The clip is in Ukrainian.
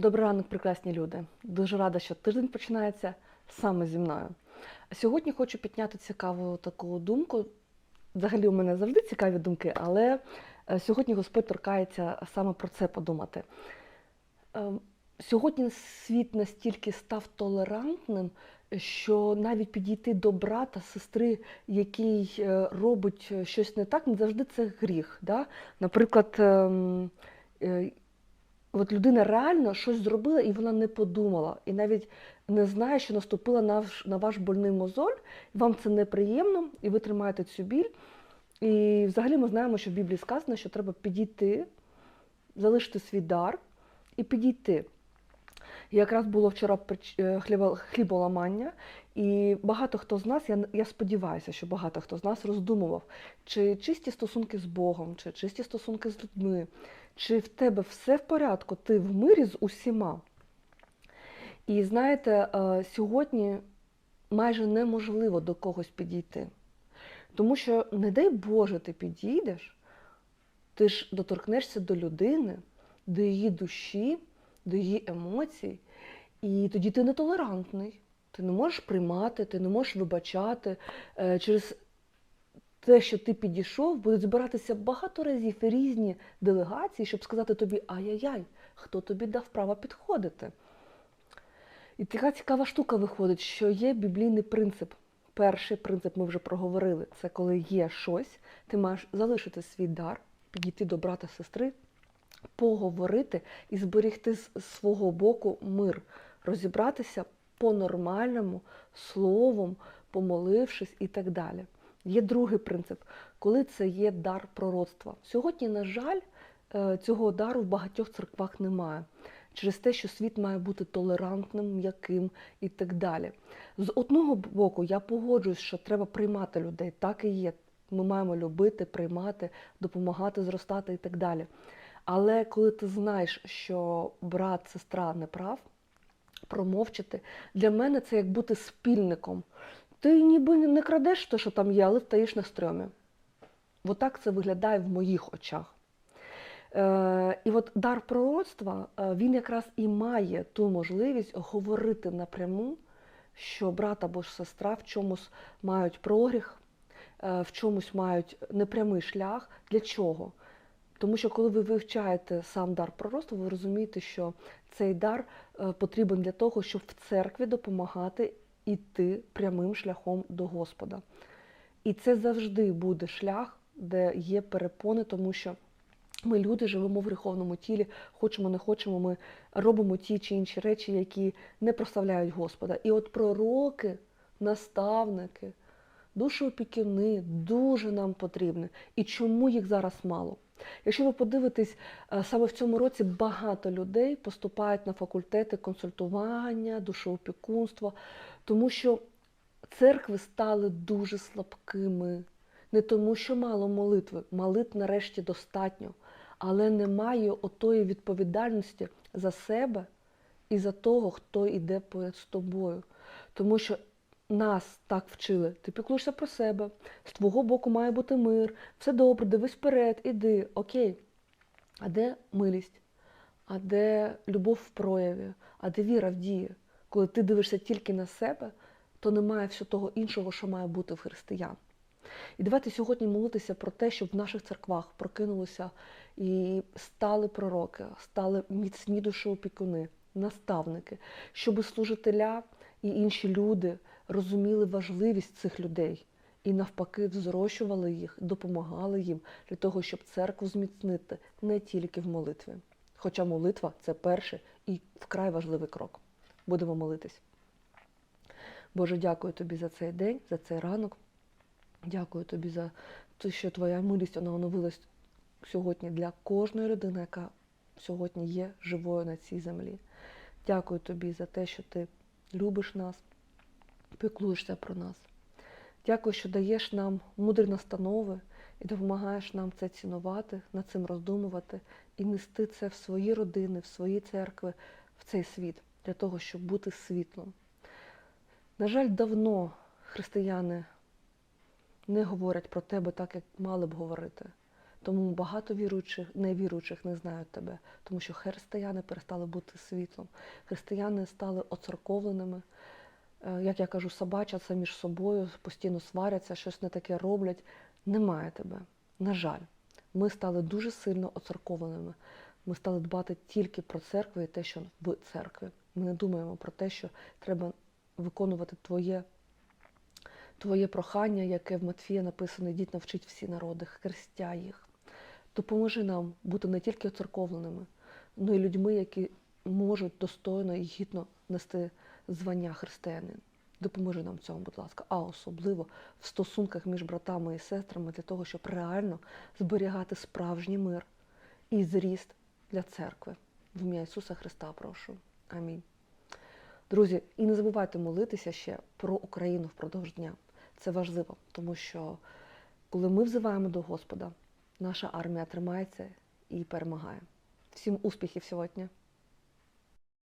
Добрий ранок, прекрасні люди. Дуже рада, що тиждень починається саме зі мною. Сьогодні хочу підняти цікаву таку думку. Взагалі, у мене завжди цікаві думки, але е, сьогодні Господь торкається саме про це подумати. Е, Сьогодні світ настільки став толерантним, що навіть підійти до брата, сестри, який е, робить щось не так, не завжди це гріх. Да? Наприклад, ем, е, От людина реально щось зробила, і вона не подумала, і навіть не знає, що наступила на ваш, на ваш больний мозоль, вам це неприємно, і ви тримаєте цю біль. І взагалі ми знаємо, що в Біблії сказано, що треба підійти, залишити свій дар і підійти. Якраз було вчора е, хліболамання, і багато хто з нас, я, я сподіваюся, що багато хто з нас роздумував, чи чисті стосунки з Богом, чи чисті стосунки з людьми, чи в тебе все в порядку, ти в мирі з усіма. І знаєте, е, сьогодні майже неможливо до когось підійти. Тому що, не дай Боже, ти підійдеш, ти ж доторкнешся до людини, до її душі, до її емоцій, і тоді ти нетолерантний. Ти не можеш приймати, ти не можеш вибачати. Е, Через те, що ти підійшов, будуть збиратися багато разів різні делегації, щоб сказати тобі ай-яй-яй, хто тобі дав право підходити. І така цікава штука виходить, що є біблійний принцип. Перший принцип ми вже проговорили. Це коли є щось, ти маєш залишити свій дар, підійти до брата сестри, поговорити і зберігти з свого боку мир, розібратися по-нормальному, словом, помолившись і так далі. Є другий принцип, коли це є дар пророцтва. Сьогодні, на жаль, е, цього дару в багатьох церквах немає. Через те, що світ має бути толерантним, м'яким і так далі. З одного боку, я погоджуюсь, що треба приймати людей, так і є. Ми маємо любити, приймати, допомагати зростати і так далі. Але коли ти знаєш, що брат, сестра не прав, промовчати, для мене це як бути спільником. Ти ніби не крадеш те, що там є, але втаєш на стрьомі. Отак це виглядає в моїх очах. Е, і от дар пророцтва, е, він якраз і має ту можливість говорити напряму, що брат або ж сестра в чомусь мають прогріх, е, в чомусь мають непрямий шлях. Для чого? Тому що коли ви вивчаєте сам дар пророцтва, ви розумієте, що цей дар е, потрібен для того, щоб в церкві допомагати іти прямим шляхом до Господа. І це завжди буде шлях, де є перепони, тому що ми люди живемо в гріховному тілі, хочемо, не хочемо, ми робимо ті чи інші речі, які не прославляють Господа. І от пророки, наставники, душоопікуни дуже нам потрібні. І чому їх зараз мало? Якщо ви подивитесь, е, саме в цьому році багато людей поступають на факультети консультування, душоопікунства, тому що церкви стали дуже слабкими. Не тому, що мало молитви, молитв нарешті достатньо, але немає отої відповідальності за себе і за того, хто йде поряд з тобою. Тому що нас так вчили. Ти піклуєшся про себе, з твого боку має бути мир, все добре, дивись вперед, іди, окей. А де милість? А де любов в прояві? А де віра в дії? Коли ти дивишся тільки на себе, то немає всього того іншого, що має бути в християн. І давайте сьогодні молитися про те, щоб в наших церквах прокинулися і стали пророки, стали міцні душоопікуни, наставники, щоб служителя і інші люди розуміли важливість цих людей і навпаки взрощували їх, допомагали їм для того, щоб церкву зміцнити не тільки в молитві. Хоча молитва це перший і вкрай важливий крок. Будемо молитись. Боже, дякую тобі за цей день, за цей ранок. Дякую тобі за те, що твоя милість вона оновилась сьогодні для кожної людини, яка сьогодні є живою на цій землі. Дякую тобі за те, що ти любиш нас, піклуєшся про нас. Дякую, що даєш нам мудрі настанови і допомагаєш нам це цінувати, над цим роздумувати і нести це в свої родини, в свої церкви, в цей світ, для того, щоб бути світлом. На жаль, давно християни не говорять про тебе так, як мали б говорити. Тому багато віруючих, невіруючих не знають тебе, тому що християни перестали бути світлом. Християни стали оцерковленими. Е, Як я кажу, собачаться між собою, постійно сваряться, щось не таке роблять. Немає тебе. На жаль, ми стали дуже сильно оцерковленими. Ми стали дбати тільки про церкву і те, що в церкві. Ми не думаємо про те, що треба виконувати твоє, твоє прохання, яке в Матфія написано, йдіть навчить всі народи, хрестя їх. Допоможи нам бути не тільки оцерковленими, але й людьми, які можуть достойно і гідно нести звання християнин. Допоможи нам в цьому, будь ласка, а особливо в стосунках між братами і сестрами для того, щоб реально зберігати справжній мир і зріст для церкви. В ім'я Ісуса Христа прошу. Амінь. Друзі, і не забувайте молитися ще про Україну впродовж дня. Це важливо, тому що коли ми взиваємо до Господа, наша армія тримається і перемагає. Всім успіхів сьогодні!